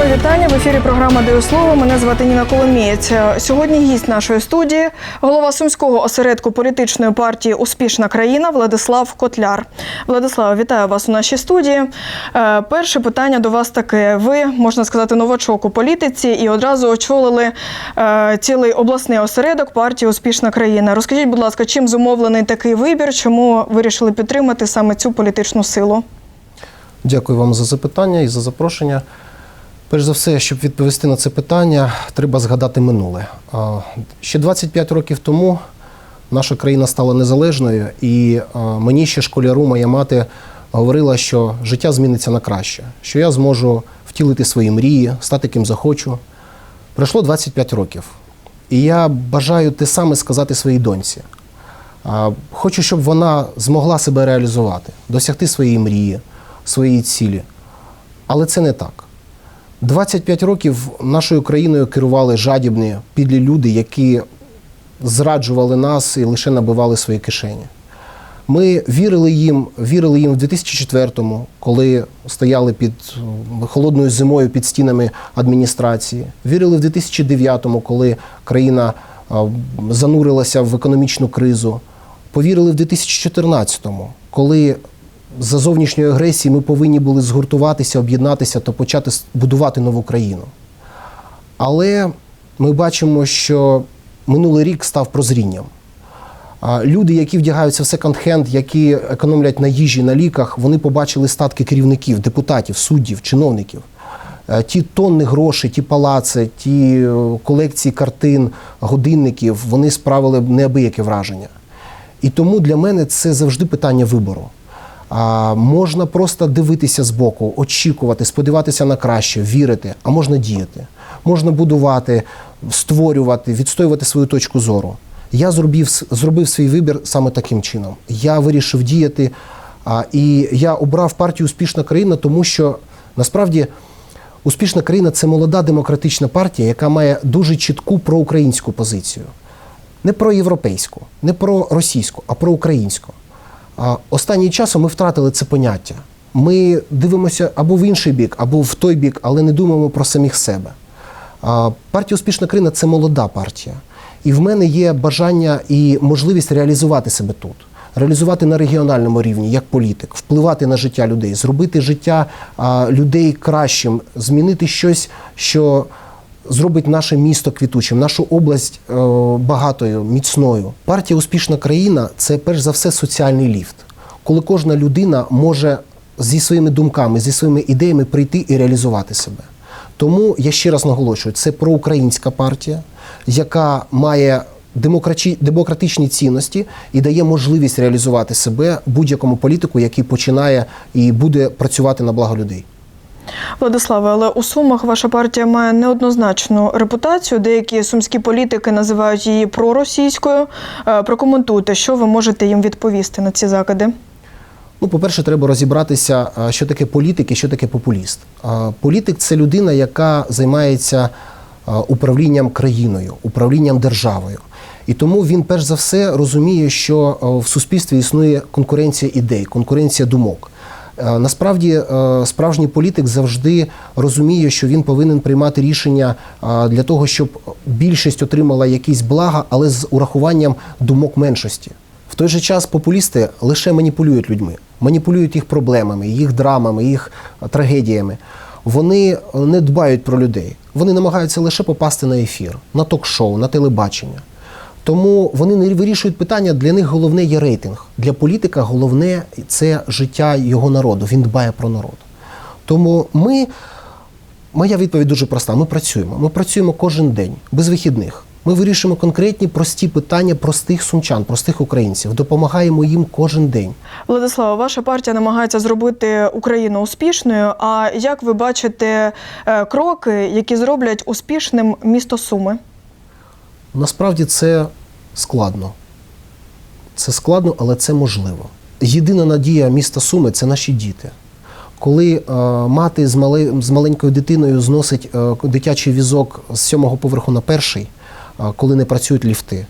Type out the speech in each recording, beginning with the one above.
Мої вітання в ефірі. Програма «Даю. Мене звати Ніна Коломієць. Сьогодні гість нашої студії, голова сумського осередку політичної партії Успішна країна Владислав Котляр. Владислав, вітаю вас у нашій студії. Е, Перше питання до вас таке: ви можна сказати, новачок у політиці і одразу очолили е, цілий обласний осередок партії Успішна країна. Розкажіть, будь ласка, чим зумовлений такий вибір? Чому вирішили підтримати саме цю політичну силу? Дякую вам за запитання і за запрошення. Перш за все, щоб відповісти на це питання, треба згадати минуле. Ще 25 років тому наша країна стала незалежною, і мені ще школяру моя мати говорила, що життя зміниться на краще, що я зможу втілити свої мрії, стати ким захочу. Пройшло 25 років. І я бажаю те саме сказати своїй доньці. Хочу, щоб вона змогла себе реалізувати, досягти своєї мрії, своєї цілі. Але це не так. 25 років нашою країною керували жадібні, підлі люди, які зраджували нас і лише набивали свої кишені. Ми вірили їм, вірили їм в 2004-му, коли стояли під холодною зимою під стінами адміністрації. Вірили в 2009-му, коли країна занурилася в економічну кризу. Повірили в 2014-му, коли за зовнішньої агресії ми повинні були згуртуватися, об'єднатися та почати будувати нову країну. Але ми бачимо, що минулий рік став прозрінням. Люди, які вдягаються в секонд-хенд, які економлять на їжі, на ліках, вони побачили статки керівників, депутатів, суддів, чиновників. Е, Ті тонни грошей, ті палаци, ті е, колекції картин, годинників, вони справили неабияке враження. І тому для мене це завжди питання вибору. А, можна просто дивитися збоку, очікувати, сподіватися на краще, вірити, а можна діяти. Можна будувати, створювати, відстоювати свою точку зору. Я зробив, зробив свій вибір саме таким чином. Я вирішив діяти, а, і я обрав партію Успішна країна, тому що насправді успішна країна це молода демократична партія, яка має дуже чітку проукраїнську позицію не про європейську, не про російську, а про українську. Останнім часом ми втратили це поняття. Ми дивимося або в інший бік, або в той бік, але не думаємо про самих себе. Партія Успішна країна це молода партія. І в мене є бажання і можливість реалізувати себе тут, реалізувати на регіональному рівні як політик, впливати на життя людей, зробити життя людей кращим, змінити щось, що зробить наше місто квітучим, нашу область е, багатою, міцною. Партія Успішна країна це перш за все соціальний ліфт, коли кожна людина може зі своїми думками, зі своїми ідеями прийти і реалізувати себе. Тому я ще раз наголошую, це проукраїнська партія, яка має демократичні цінності і дає можливість реалізувати себе будь-якому політику, який починає і буде працювати на благо людей. Владиславе, але у Сумах ваша партія має неоднозначну репутацію. Деякі сумські політики називають її проросійською. Е, Прокоментуйте, що ви можете їм відповісти на ці закиди. Ну, по-перше, треба розібратися, що таке політик і що таке популіст. Політик це людина, яка займається управлінням країною, управлінням державою. І тому він перш за все розуміє, що в суспільстві існує конкуренція ідей, конкуренція думок. Е, Насправді, е, справжній політик завжди розуміє, що він повинен приймати рішення для того, щоб більшість отримала якісь блага, але з урахуванням думок меншості. В той же час популісти лише маніпулюють людьми, маніпулюють їх проблемами, їх драмами, їх е, трагедіями. Вони е, не дбають про людей. Вони намагаються лише попасти на ефір, на ток-шоу, на телебачення. Тому вони не вирішують питання. Для них головне є рейтинг. Для політика головне це життя його народу. Він дбає про народ. Тому ми, моя відповідь дуже проста: ми працюємо. Ми працюємо кожен день, без вихідних. Ми вирішуємо конкретні прості питання простих сумчан, простих українців. Допомагаємо їм кожен день. Владислава, ваша партія намагається зробити Україну успішною. А як ви бачите е, кроки, які зроблять успішним місто Суми? Насправді це складно. Це складно, але це можливо. Єдина надія міста Суми це наші діти. Коли е, мати з, мале, з маленькою дитиною зносить е, дитячий візок з сьомого поверху на перший, е, коли не працюють ліфти,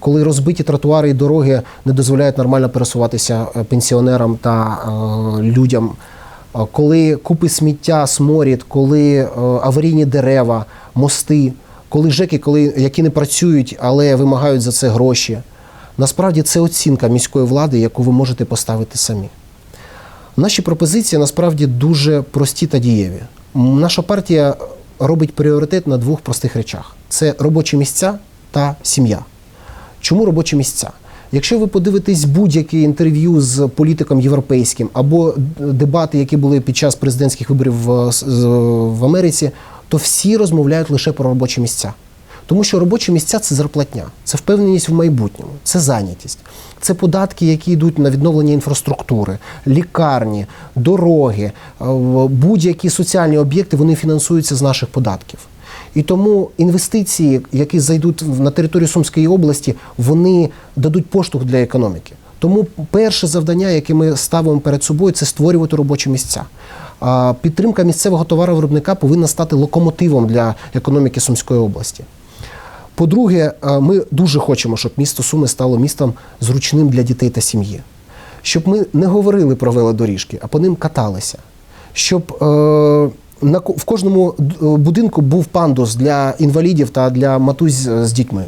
коли розбиті тротуари і дороги не дозволяють нормально пересуватися е, пенсіонерам та е, людям, коли купи сміття, сморід, коли е, аварійні дерева, мости, коли ЖЕКи, коли, які не працюють, але вимагають за це гроші. Насправді це оцінка міської влади, яку ви можете поставити самі. Наші пропозиції насправді дуже прості та дієві. Наша партія робить пріоритет на двох простих речах: це робочі місця та сім'я. Чому робочі місця? Якщо ви подивитесь будь-яке інтерв'ю з політиком європейським або дебати, які були під час президентських виборів в, Америці, то всі розмовляють лише про робочі місця. Тому що робочі місця це зарплатня, це впевненість в майбутньому, це зайнятість, це податки, які йдуть на відновлення інфраструктури, лікарні, дороги, е, будь-які соціальні об'єкти вони фінансуються з наших податків. І тому інвестиції, які зайдуть на територію Сумської області, вони дадуть поштовх для економіки. Тому перше завдання, яке ми ставимо перед собою, це створювати робочі місця. Підтримка місцевого товаровиробника повинна стати локомотивом для економіки Сумської області. По-друге, е, ми дуже хочемо, щоб місто Суми стало містом зручним для дітей та сім'ї. Щоб ми не говорили про велодоріжки, а по ним каталися. Щоб е, в кожному е, будинку був пандус для інвалідів та для матусь з дітьми.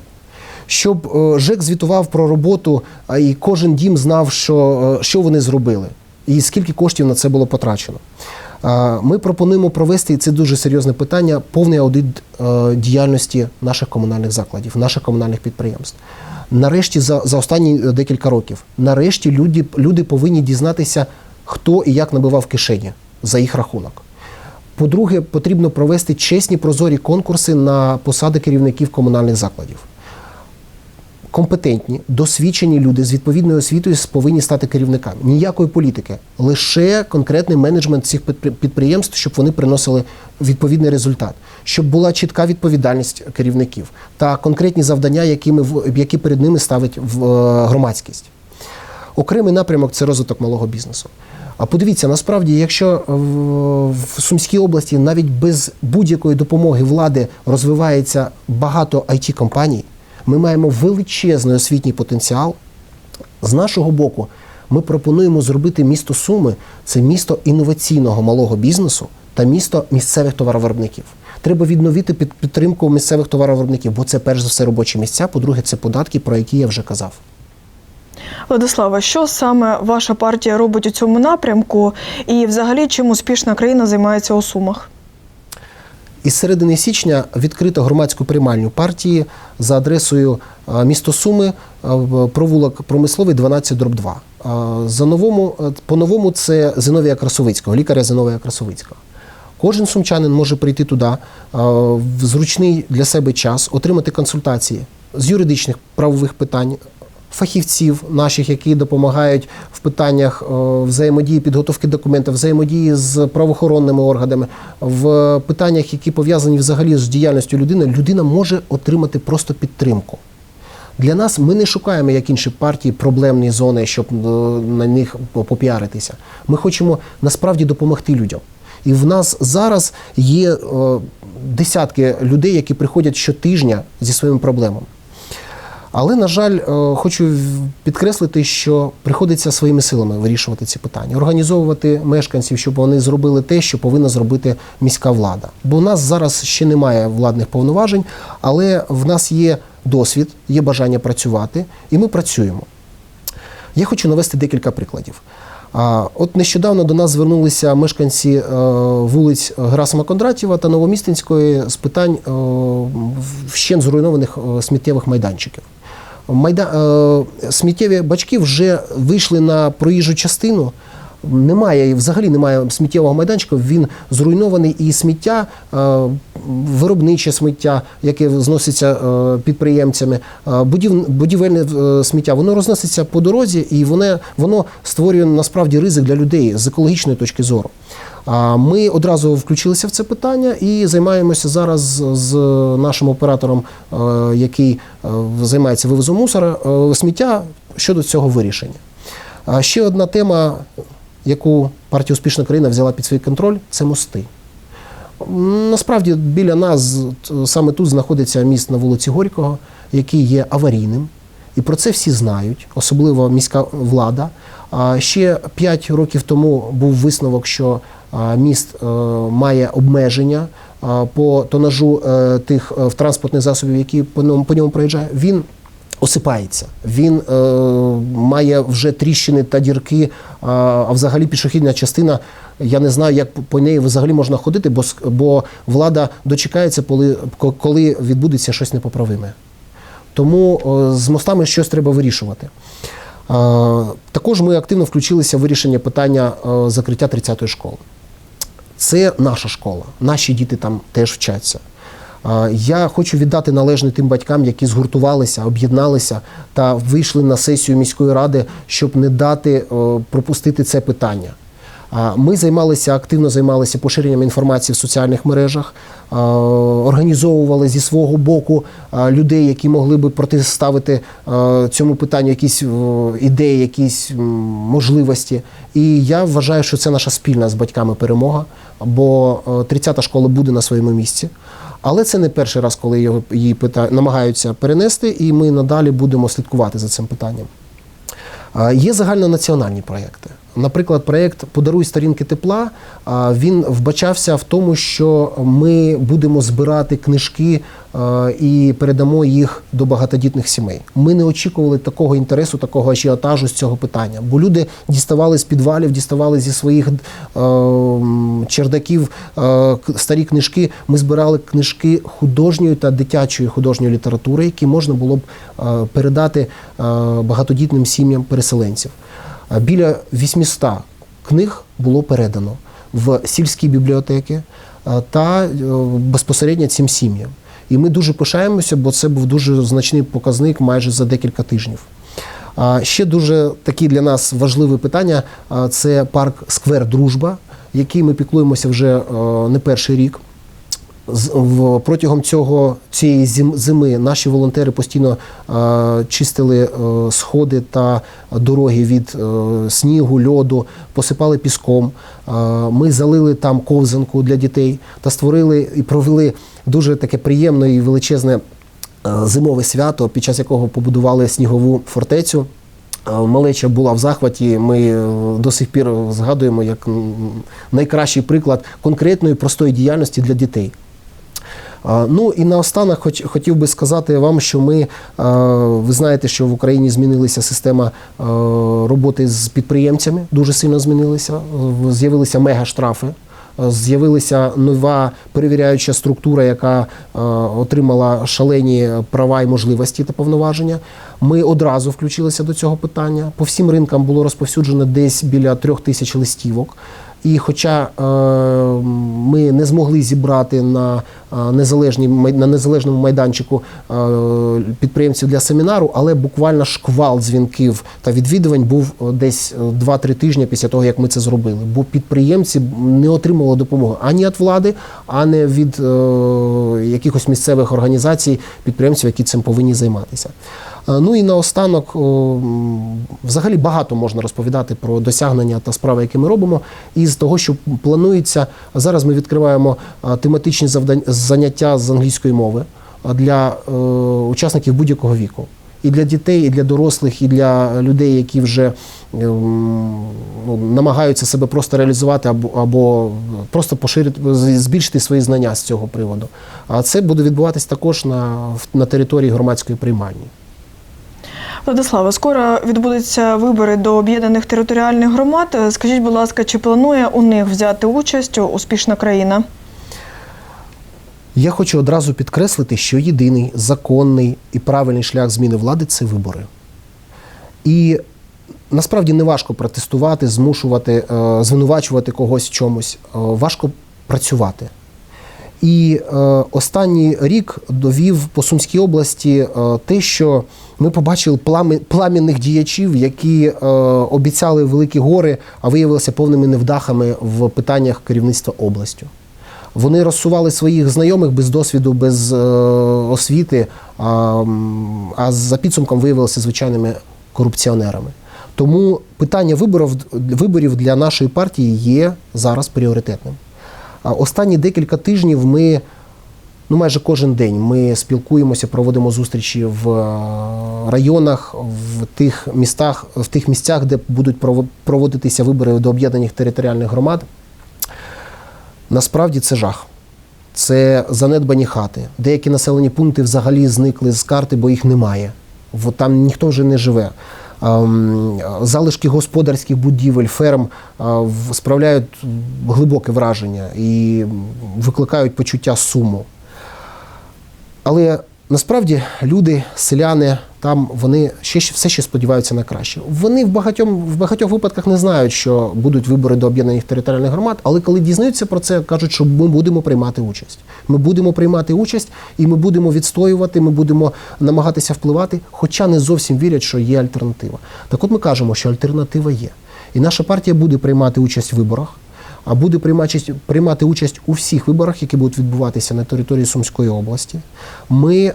Щоб ЖЕК звітував про роботу, а і кожен дім знав, що, що вони зробили, і скільки коштів на це було потрачено. Ми пропонуємо провести, і це дуже серйозне питання, повний аудит е, діяльності наших комунальних закладів, наших комунальних підприємств. Нарешті, за, за останні е, декілька років, нарешті люди, люди повинні дізнатися, хто і як набивав кишені за їх рахунок. По-друге, потрібно провести чесні прозорі конкурси на посади керівників комунальних закладів. Компетентні, досвідчені люди з відповідною освітою повинні стати керівниками. Ніякої політики, лише конкретний менеджмент цих підприємств, щоб вони приносили відповідний результат, щоб була чітка відповідальність керівників та конкретні завдання, які, ми, в- які перед ними ставить в е, громадськість. Окремий напрямок це розвиток малого бізнесу. А подивіться, насправді, якщо в Сумській області навіть без будь-якої допомоги влади розвивається багато it компаній ми маємо величезний освітній потенціал. З нашого боку, ми пропонуємо зробити місто Суми це місто інноваційного малого бізнесу та місто місцевих товаровиробників. Треба відновити під підтримку місцевих товаровиробників, бо це перш за все робочі місця. По-друге, це податки, про які я вже казав. Владислава, що саме ваша партія робить у цьому напрямку, і взагалі чим успішна країна займається у Сумах? Із середини січня відкрито громадську приймальню партії за адресою е, місто Суми, е, провулок промисловий 12 дроб 2. Е, За новому, е, по-новому це Зиновія Красовицького, лікаря Зиновія Красовицького. Кожен сумчанин може прийти туди в зручний для себе час, отримати консультації з юридичних правових питань, фахівців наших, які допомагають в питаннях е, взаємодії, підготовки документів, взаємодії з правоохоронними органами, в питаннях, які пов'язані взагалі з діяльністю людини, людина може отримати просто підтримку. Для нас ми не шукаємо, як інші партії, проблемні зони, щоб е, на них попіаритися. Ми хочемо насправді допомогти людям. І в нас зараз є е, десятки людей, які приходять щотижня зі своїми проблемами. Але, на жаль, е, хочу підкреслити, що приходиться своїми силами вирішувати ці питання, організовувати мешканців, щоб вони зробили те, що повинна зробити міська влада. Бо у нас зараз ще немає владних повноважень, але в нас є досвід, є бажання працювати, і ми працюємо. Я хочу навести декілька прикладів. От нещодавно до нас звернулися мешканці е, вулиць Герасима Кондратєва та Новомістинської з питань е, вщент зруйнованих сміттєвих майданчиків. Майда... е, Сміттєві бачки вже вийшли на проїжджу частину. Немає взагалі немає сміттєвого майданчика. Він зруйнований і сміття, е, виробниче сміття, яке зноситься е, підприємцями, будів, будівельне сміття, воно розноситься по дорозі, і воно, воно створює насправді ризик для людей з екологічної точки зору. Ми одразу включилися в це питання і займаємося зараз з нашим оператором, е, який е, займається вивозом мусора, е, сміття щодо цього вирішення. Ще одна тема, яку партія Успішна країна взяла під свій контроль, це мости. Насправді біля нас саме тут знаходиться міст на вулиці Горького, який є аварійним. І про це всі знають, особливо міська влада. Ще 5 років тому був висновок, що міст е, має обмеження по тонажу е, тих е, транспортних засобів, які по ньому, проїжджають. Він осипається. Він має вже тріщини та дірки. А взагалі пішохідна частина. Я не знаю, як по неї взагалі можна ходити, бо, бо влада дочекається, коли, коли відбудеться щось непоправиме. Тому е, з мостами щось треба вирішувати. Е, Також ми активно включилися в вирішення питання е, закриття 30-ї школи. Це наша школа, наші діти там теж вчаться. Я хочу віддати належне тим батькам, які згуртувалися, об'єдналися та вийшли на сесію міської ради, щоб не дати пропустити це питання. Ми займалися активно займалися поширенням інформації в соціальних мережах, організовували зі свого боку людей, які могли би протиставити цьому питанню якісь ідеї, якісь можливості. І я вважаю, що це наша спільна з батьками перемога, бо е, 30-та школа буде на своєму місці. Але це не перший раз, коли його її пита... намагаються перенести, і ми надалі будемо слідкувати за цим питанням. Є загальнонаціональні проєкти. Наприклад, проєкт Подаруй сторінки тепла. Він вбачався в тому, що ми будемо збирати книжки і передамо їх до багатодітних сімей. Ми не очікували такого інтересу, такого ажіотажу з цього питання, бо люди діставали з підвалів, діставали зі своїх чердаків старі книжки. Ми збирали книжки художньої та дитячої художньої літератури, які можна було б передати багатодітним сім'ям переселенців. Біля 800 книг було передано в сільські бібліотеки е, та е, безпосередньо цим сім'ям. І ми дуже пишаємося, бо це був дуже значний показник майже за декілька тижнів. Ще дуже такі для нас важливі питання це парк Сквер Дружба, який ми піклуємося вже е, не перший рік. В- Протягом цього цієї зим- зими наші волонтери постійно е, чистили е, сходи та дороги від е, снігу, льоду, посипали піском. Ми залили там ковзанку для дітей та створили і провели дуже таке приємне і величезне зимове свято, під час якого побудували снігову фортецю. Малеча була в захваті. Ми до сих пір згадуємо як найкращий приклад конкретної простої діяльності для дітей. Ну і наостанок хоч, хотів би сказати вам, що ми, ви знаєте, що в Україні змінилася система роботи з підприємцями, дуже сильно змінилася. З'явилися мегаштрафи. З'явилася нова перевіряюча структура, яка отримала шалені права і можливості та повноваження. Ми одразу включилися до цього питання. По всім ринкам було розповсюджено десь біля трьох тисяч листівок. І хоча е, ми не змогли зібрати на, е, незалежній, на незалежному майданчику е, підприємців для семінару, але буквально шквал дзвінків та відвідувань був десь е, 2-3 тижні після того, як ми це зробили. Бо підприємці не отримували допомоги ані від влади, ані від якихось місцевих організацій, підприємців, які цим повинні займатися. Е, Ну і наостанок, взагалі багато можна розповідати про досягнення та справи, які ми робимо. І з того, що планується, зараз ми відкриваємо тематичні завдань- заняття з англійської мови для е, учасників будь-якого віку. І для дітей, і для дорослих, і для людей, які вже ну, намагаються себе просто реалізувати або, або просто поширити, збільшити свої знання з цього приводу. А це буде відбуватись також на, на території громадської приймальні. Владислава, скоро відбудуться вибори до об'єднаних територіальних громад. Скажіть, будь ласка, чи планує у них взяти участь успішна країна? Я хочу одразу підкреслити, що єдиний законний і правильний шлях зміни влади це вибори. І насправді не важко протестувати, змушувати, е, звинувачувати когось в чомусь. Е, Важко працювати. І е, останній рік довів по Сумській області те, що ми побачили пламінних діячів, які е, обіцяли великі гори, а виявилися повними невдахами в питаннях керівництва областю. Вони розсували своїх знайомих без досвіду, без е, освіти, а, а за підсумком виявилися звичайними корупціонерами. Тому питання виборів, виборів для нашої партії є зараз пріоритетним. Останні декілька тижнів ми Ну, майже кожен день ми спілкуємося, проводимо зустрічі в е, районах, в тих містах, в тих місцях, де будуть проводитися вибори до об'єднаних територіальних громад. Насправді це жах. Це занедбані хати. Деякі населені пункти взагалі зникли з карти, бо їх немає. Там ніхто вже не живе. Ем, Залишки господарських будівель, ферм справляють глибоке враження і викликають почуття суму. Але насправді люди, селяни, там вони ще ще- все ще сподіваються на краще. Вони в багатьох, в багатьох випадках не знають, що будуть вибори до об'єднаних територіальних громад, але коли дізнаються про це, кажуть, що ми будемо приймати участь. Ми будемо приймати участь і ми будемо відстоювати, ми будемо намагатися впливати, хоча не зовсім вірять, що є альтернатива. Так от ми кажемо, що альтернатива є. І наша партія буде приймати участь в виборах а буде приймати, участь у всіх виборах, які будуть відбуватися на території Сумської області. Ми е,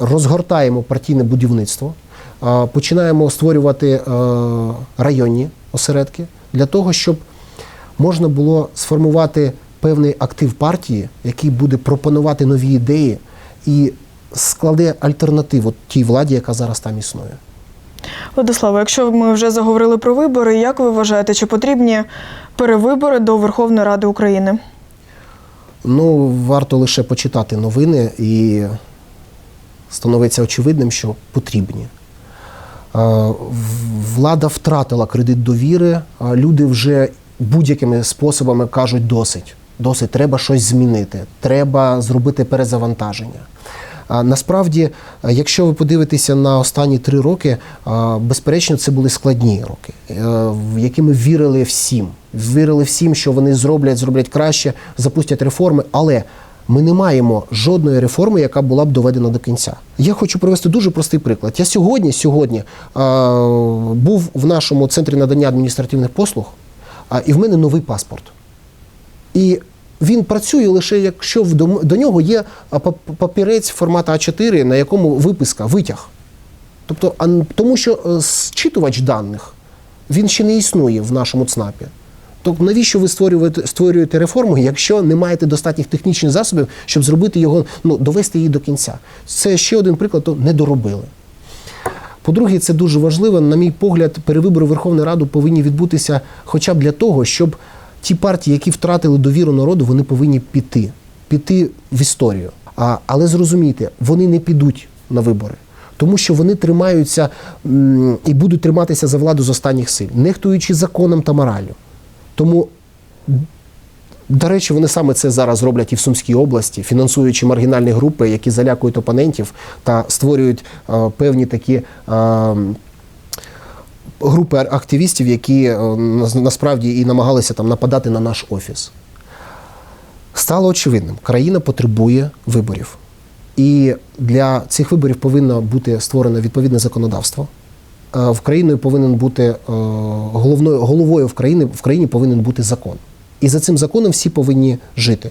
розгортаємо партійне будівництво, е, починаємо створювати е, районні осередки для того, щоб можна було сформувати певний актив партії, який буде пропонувати нові ідеї і складе альтернативу тій владі, яка зараз там існує. Владислава, якщо ми вже заговорили про вибори, як ви вважаєте, чи потрібні перевибори до Верховної Ради України? Ну, варто лише почитати новини і становиться очевидним, що потрібні. Влада втратила кредит довіри, люди вже будь-якими способами кажуть досить. Досить, треба щось змінити, треба зробити перезавантаження. Насправді, е, якщо ви подивитеся на останні три роки, е, безперечно, це були складні роки, е, в які ми вірили всім. Вірили всім, що вони зроблять, зроблять краще, запустять реформи, але ми не маємо жодної реформи, яка була б доведена до кінця. Я хочу привести дуже простий приклад. Я сьогодні, сьогодні був в нашому центрі надання адміністративних послуг, і в мене новий паспорт. І він працює лише якщо в до нього є папірець формату А4, на якому виписка, витяг. Тобто, а тому що е, зчитувач даних він ще не існує в нашому ЦНАПі. Тобто, навіщо ви створюєте, створюєте реформу, якщо не маєте достатніх технічних засобів, щоб зробити його, ну, довести її до кінця? Це ще один приклад, то не доробили. По-друге, це дуже важливо. На мій погляд, перевибори в Верховну Раду повинні відбутися хоча б для того, щоб ті партії, які втратили довіру народу, вони повинні піти, піти в історію. А, але зрозумійте, вони не підуть на вибори. Тому що вони тримаються і будуть триматися за владу з останніх сил, нехтуючи законом та мораллю. Тому до речі, вони саме це зараз роблять і в Сумській області, фінансуючи маргінальні групи, які залякують опонентів та створюють е, певні такі. е, Групи активістів, які е, насправді і намагалися там нападати на наш офіс. Стало очевидним, країна потребує виборів. І для цих виборів повинно бути створено відповідне законодавство. Е, В країні повинен бути е, головною головою в країні, в країні повинен бути закон. І за цим законом всі повинні жити.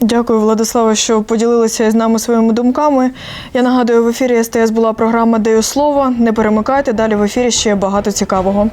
Дякую, Владислава, що поділилися з нами своїми думками. Я нагадую, в ефірі СТС була програма Даю слово. Не перемикайте. Далі в ефірі ще багато цікавого.